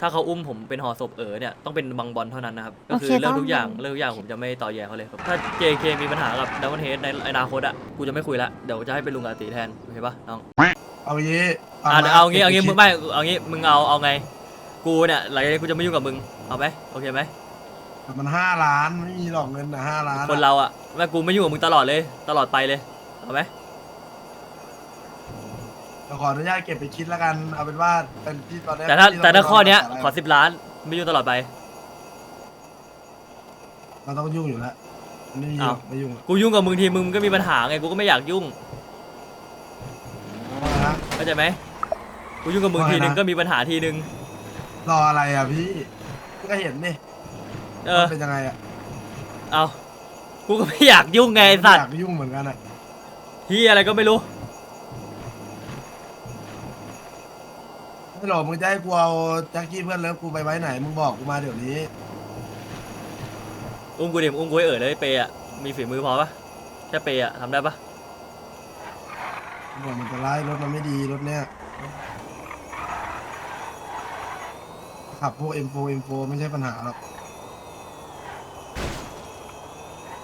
ถ้าเขาอุ้มผมเป็นห่อศพเอ๋อเนี่ยต้องเป็นบังบอลเท่านั้นนะครับ ก็โอคืเคอเรื่องต้องทุกอย่างเรื่องทุกอย่างผมจะไม่ต่อแย่เขาเลยครับถ้า JK มีปัญหากับดัมเบิลเฮดในอนาคตอะกูจะไม่คุยละเดี๋ยวจะให้เป็นลุงกับอาตีแทนโอเคปะน้อง เอางี้อะเดี๋ยวเอางี้เอางี้มึงไม่เอางี้มึงเอาเอาไง กูเนี่ยหลังจากนี้กูจะไม่ยุ่งกับมึงเอาไหมโอเคไหมมันห้าล้านไม่มีหรอกเงินนะห้าล้านอะคนเราอะแม่กูไม่ยุ่งกับมึงตลอดเลย ตลอดไปเลยเอาไหม เดี๋ยวขออนุญาตเก็บไปคิดแล้วกัน เอาเป็นว่าเป็นที่ตอนนี้แต่ถ้าที่เรแต่ถ้าข้อเนี้ยไปขอสิบล้านไม่ยุ่งตลอดไปเราต้องยุ่งอยู่แล้วไม่ยุ่งอ้าวไม่ยุ่งกูยุ่งกับมึงทีมึงก็มีปัญหาไงกูก็ไม่อยากยุ่งนะ เข้าใจไหมกูยุ่งกับมึงทีนึงว่าไงนะ ก็มีปัญหาทีนึงรออะไรอะพี่ก็เห็นนี่เออมันเป็นยังไงอะเอากูก็ไม่อยากยุ่งไงไอ้สัตอว์ยากยุ่งเหมือนกันอะ ที่อะไรก็ไม่รู้ ไม่หรอกมึงจะให้กูเอาแจ็คกี้เพื่อนเลิฟกูไปไว้ไหนมึงบอกกูมาเดี๋ยวนี้อุ้มกูดิอุ้มกูให้เอ๋อเลยเปย์อะมีฝีมือพอปะแค่เปย์อะทำได้ปะบอกมันจะไล่รถมันไม่ดีรถเนี้ยขับพวก M4 M4 ไม่ใช่ปัญหาหรอก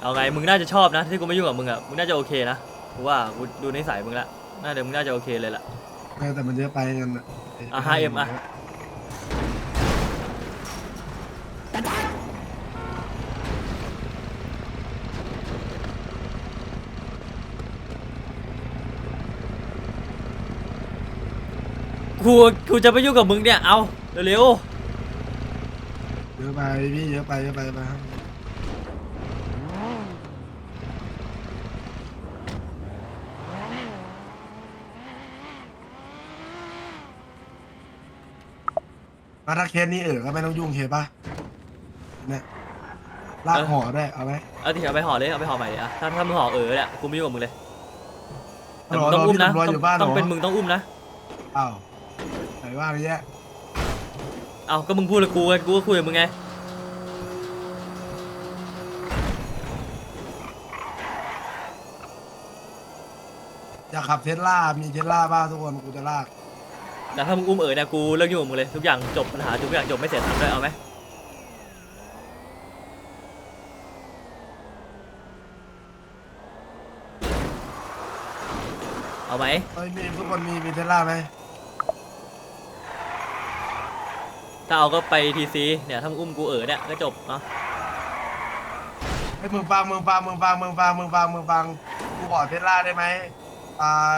เอาไงมึงน่าจะชอบนะที่กูไม่ยุ่งกับมึงอะมึงน่าจะโอเคนะกูว่ากูดูนิสัยมึงละน่าเดี๋ยวมึงน่าจะโอเคเลยล่ะ เออแต่มันเยอะไปเงินอะอะ 5M อะ กูกูจะไม่ยุ่งกับมึงเนี่ย เอาเร็วเยอะไปพี่เยอะไปเยอะไปเยอะไปครับ มาถ้าเคสนี้เออก็ไม่ต้องยุ่งเคปะเนี่ยลากห่อด้วยเอาไหมๆเอาที่เอาไปห่อเลยเอาไปห่อใหม่เลยอะถ้าถ้ามึงห่อเออเนี่ยกูไม่ยุ่งกับมึงเลยแต่รมึองต้องรออุ้มพี่นะตำรวจต้อองยู่บ้านเหรต้องอเป็นมึงต้องอุ้มนะอ้าวไหนว่าอะไรแยะเอาก็มึงพูดกับกูไงกูก็คุยกับมึงไงอยากขับเทสลามีเทสลาบ้างทุกคนกูจะลาก แต่ถ้ามึงอุ้มเอ๋อเนี่ยกูเลิกยุ่งกับมึงเลยทุกอย่างจบปัญหาทุกอย่างจบไม่เสร็จทำด้วยเอาไหมเอาไหมเฮ้ยมีทุกคนมีมีเทสลาไหมถ้าเอาก็ไปทีซีเนี่ยถ้ามึงอุ้มกูเอ๋อเนี่ยก็จบเนาะไอ้ยมึงฟังมึงฟังมึงฟังมึงฟังมึงฟังมึงฟังกูขอเทสลาได้ไหมอ่า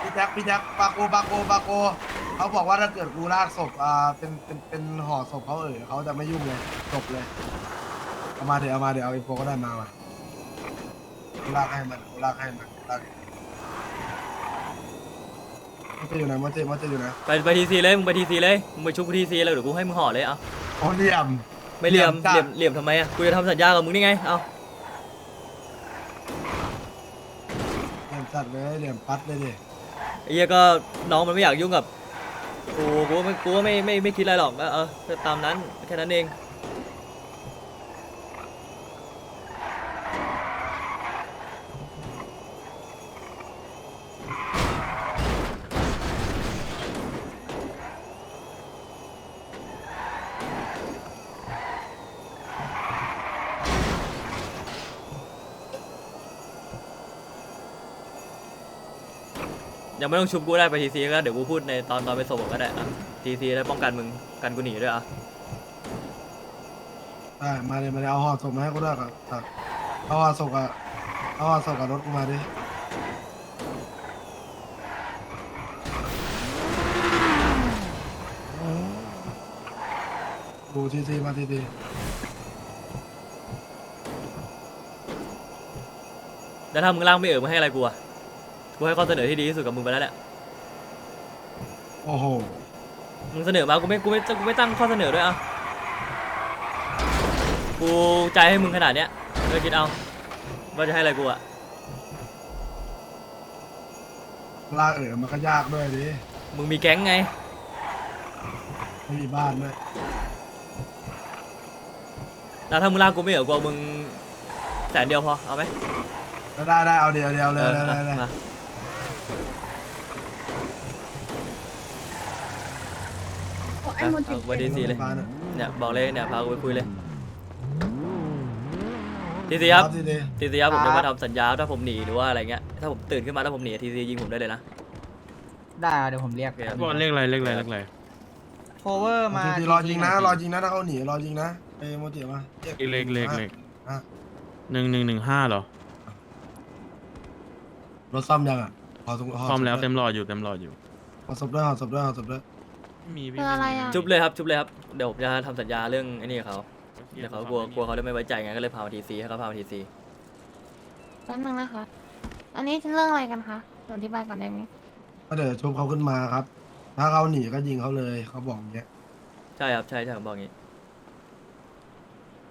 พี่แจ็คพี่แจ็คปาโกปาโกปาโก เขาบอกว่าถ้าเกิดกูลากศพอ่าเป็นเป็นเป็นห่อศพเขาเออเขาจะไม่ยุ่งเลยจบเลยเอามาเดี๋ยวเอามาเดี๋ยวเอาไอ้โฟก็ได้มาว่ะกูลากให้มันกูลากให้มันกูลากมันจะอยู่ไหนมันจะมันจะอยู่ไหนไปไปทีซีเลยมึงไปทีซีเลยมึงไปชุบทีซีเลยเดี๋ยวกูให้มึงห่อเลยเอาโอ้เหลี่ยม ไม่เหลี่ยมเหลี่เหลี่ยยมมจ้ะเหลี่ยมทำไมอะกูจะทำสัญญากับมึงนี่ไงเอาเหลี่ยมจัดเลยเหลี่ยมปัดเลยดิไอ้เหี้ยก็น้องมันไม่อยากยุ่งกับ กูกูก็ไม่กูไม่ไม่ไม่คิดอะไรหรอกก็เออตามนั้นแค่นั้นเอง ยังไม่ต้องชุบกูได้ไปทีซีก็เดี๋ยวกูพูดในตอนตอนไปส่งก็ได้อะทีซีได้ป้องกันมึงกันกูหนีด้วยอะได้มาเลยมาเลยเอาห่อศพมาให้กูด้วยกับกับเอาห่อศพกับเอาห่อศพกับรถกูมาดิดูทีทีมาทีทีแล้วถ้ามึงล่างไม่เอ๋อมึงให้อะไรกูอะ กูให้ข้อเสนอที่ดีที่สุดกับมึงไปแล้วแหละ โอ้โห มึงเสนอมา กูไม่ กูไม่ กูไม่ตั้งข้อเสนอด้วยอะ กูใจให้มึงขนาดเนี้ยเลยคิดเอา ว่าจะให้อะไรกูอะ ลากเอ๋อมันก็ยากด้วยดิ มึงมีแก๊งไง ไม่มีบ้านด้วย แล้วถ้ามึงล่างกูไม่เอ๋อกูเอามึงแสนเดียวพอ เอาไหมได้ได้เอาเดียวเดียวเลยเออเลยเลยมาอ ไอ้โมจิ เอาไว้ดีซีเลยฟ้าน่ะเนี่ยบอกเลยเนี่ยพากูไปคุยเลยทีซีครับทีซีทีซีครับผมครัจะบมาทำสัญญาถ้าผมหนีหรือว่าอะไรเงี้ยถ้าผมตื่นขึ้นมาแล้วผมหนีทีซียิงผมได้เลยนะ ได้เดี๋ยวผมเรียกโอเคครับ บอลเลขอะไรเลขอะไรเลขอะไรโคเวอร์มาทีซีรอจริงนะ รอจริงนะถ้าเขาหนีรอจริงนะไอ้โมจิมารียกเลขเลขเลขอะหนึ่งหนึ่งหนึ่งห้าเหรอรถซ่อมยังอะ ขอสมขพร้อมแล้วศพเต็มหลอดอยู่เต็มหลอดอยู่ขอศพด้วยขอศพด้วยขอศพด้วยไม่มีพี่คืออะไรอะชุบเลยครับชุบเลยครับเดี๋ยวผมจะทำสัญญาเรื่องไอ้นี่กับเขาเดี๋ยวเขากลัวกลัวเขาจะไม่ไว้ใจไงก็เลยพามาทีซีให้เขาพามาทีซีแป๊บนึงนะคะ อันนี้เรื่องอะไรกันคะเดี๋ยวอธิบายก่อนได้ไหมก็เดี๋ยวชุบเขาขึ้นมาครับ ถ้าเขาหนีก็ยิงเขาเลยเขาบอกอย่างเงี้ยใช่ครับใช่ใช่ผมบอกงี้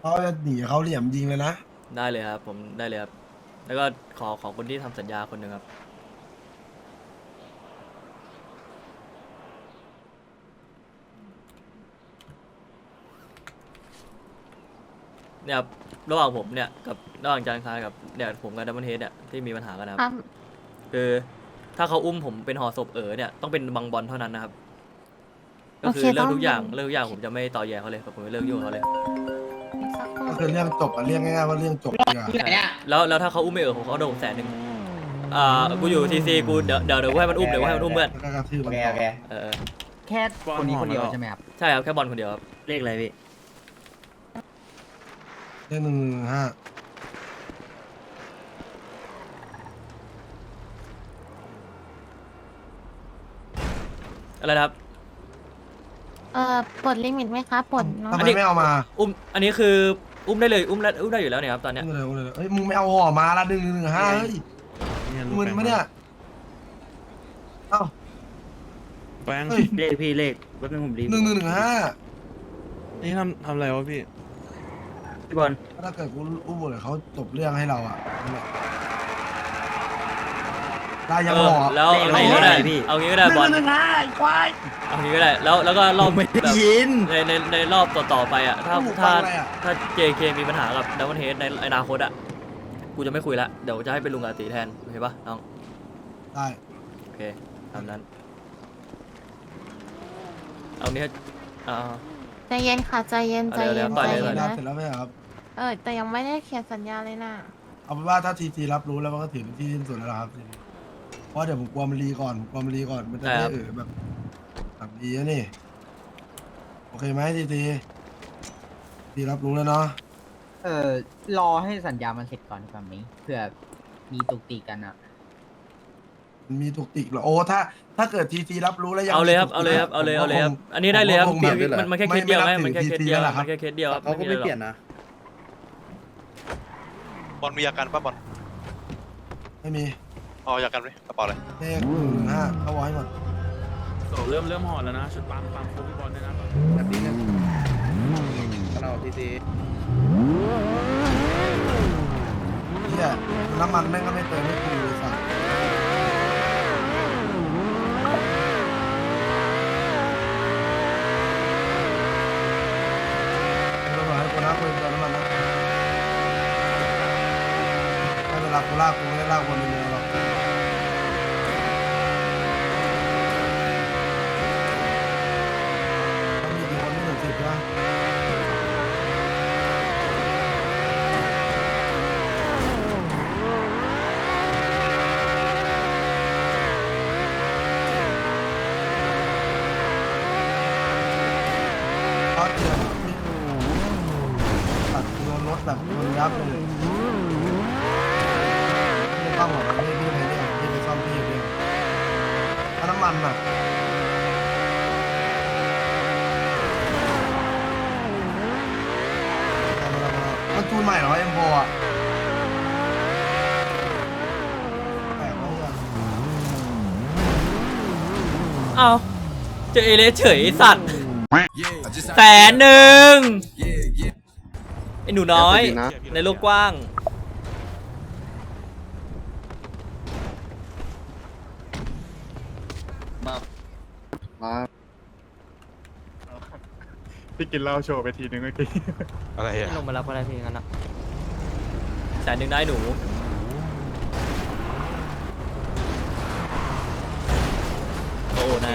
เขาจะหนีเขาเหลี่ยมยิงเลยนะได้เลยครับ ผมได้เลยครับแล้วก็ขอขอคนที่ทำสัญญาคนหนึ่งครับ เนี่ยครับระหว่างผมเนี่ยกับระหว่างจานคายกับเนี่ยผมกับดัมเบิลเฮดเนี่ยที่มีปัญหากันนะครับ ครับ คือถ้าเขาอุ้มผมเป็นห่อศพเอ๋อเนี่ยต้องเป็นบังบอลเท่านั้นนะครับ ก็คือโอเคเรื่องต้องทุกอย่างเป็นเรื่องทุกอย่างผมจะไม่ต่อแย่เขาเลยผมจะเลิกยุ่งกับเขาเลยสักครู่ก็คือเรื่องจบอะเรียกง่ายๆว่าเรื่องจบดีกว่า แล้วแล้วถ้าเขาอุ้มไม่เอ๋อผมเขาโดนผมแสนหนึ่งอ่ากูอยู่ทีซีกูเดี๋ยวเดี๋ยวเดี๋ยวกูให้มันอุ้มเดี๋ยวกูให้มันอุ้มเพื่อนแล้วก็กระทืบโอมันเคต่โอเคอเออเออแค่คนนี้คนเดียวใช่ไหมครับ ใช่ครับแค่บอลคนเดียวครับ เลขอะไรพี่ เรื่องหนึ่งหนึ่งห้าอะไรนะครับ เอ่อปลดลิมิตไหมคะปลดเนาะ ทำไมอันนี้ไม่เอามาอุ้ม อันนี้คืออุ้มได้เลยอุ้มได้อุ้มได้อยู่แล้วเนี่ยครับตอนเนี้ยอุ้มเลยอุ้มเลยเฮ้ยมึงไม่เอาห่อมาละหนึ่งหนึ่งห้าเฮ้ยมึงมึนปะเนี่ยเอ้า แบงค์เฮ้ย เลขพี่เลขแป๊บนึงผมรีบหนึ่งหนึ่งหนึ่งห้านี่ทำทำอะไรวะพี่ พี่บอลถ้าเกิดกูอุ้มหมดเลยเขาจบเรื่องให้เราอะนั่นแหละได้ยังเอห่ออแล้วเอางี้ก็ได้เอางี้ก็ได้บอลหนึ่งห้าไอ้ควายเอางี้ก็ได้แล้วแล้วก็รอบแบบยิน ในในในรอบต่อๆไปอะถ้าหูถ้าฟังอะไรอะถ้า JK มีปัญหากับดัมเบิลเฮดในอนาคตอะกูจะไม่คุยละเดี๋ยวจะให้เป็นลุงกับอาตีแทนโอเคปะน้องได้โอเคตามนั้น เอาเนี้ยอ่า ใจเย็นค่ะใจเย็นใจเอาเร็เย็วนๆปล่ใจอยเลยเย็นได้นะ เสร็จแล้วไหมครับ เออแต่ยังไม่ได้เขียนสัญญาเลยนะ เอาเป็นว่าถ้าทีทีรับรู้แล้วมันก็ถือเป็นที่สิ้นสุดแล้วล่ะครับทีนี้เพราะเดี๋ยวผมกลัวมันรีก่อนผมกลัวมันรีก่อน มันจะไม่เออแบบแบบดีนะนี่ โอเคไหมทีทีทีรับรู้แล้วเนาะ เออรอให้สัญญามันเสร็จก่อนดีกว่าไหมเผื่อมีตุกติกกันอะ มันมีตุกติกเหรอโอ้ถ้าถ้าเกิดทีทีรับรู้แล้วยังเอาเลยครับมีเอาตุกเลยติกครับ เอาเลยผมเอาเลยครับคงอันนี้ได้เลยครับผมว่าคงแบบมันมันแค่เคไม่สเดียวไงไม่นับมันแค่ถืเคอสเดียว TT แล้วล่ะครับมันแค่เคสเดียวครับเขาก็ไม่หรอเปลี่ยนนะ บอลมีอาการป่ะบอลไม่มีอ๋ออยากกันไหมกระเป๋าอะไรเลขหนึ่งหนึ่งห้าเอาไว้หมดโอ้เริ่มเริ่มหอดแล้วนะชุดปังปังโค้งพี่บอลด้วยนะแบบนี้เนี่ยเราทีซีเนี่ยน้ำมันแม่งก็ไม่เติมให้กูเลยสัสไม่ต้องรอให้กูนะกูเติมน้ำมันนะ ถ้าเวลากูลากกูไม่ได้ลากบนเรือหรอกต้องมีกี่คนไม่ถึงสิบนะ เขาเจอตัดโดนรถแบบโดนยับเลยไม่ต้องหรอกไม่ไม่อะไรเนี่ยไม่ไปซ่อมที่เดียวค่าน้ำมันอะมันจูนใหม่เหรอเอ็มโฟอะแปลกมากเลยเอาเจอเอเลสเฉยไอ้สัตว์แสนหนึ่งไอ้หนูน้อย ในโลกกว้าง พี่กินเหล้าโชว์ไปทีนึงเมื่อกี้ อะไรอะ ลงมารับก็ได้พี่งั้นนะแสนหนึ่งได้หนู โอ้นาย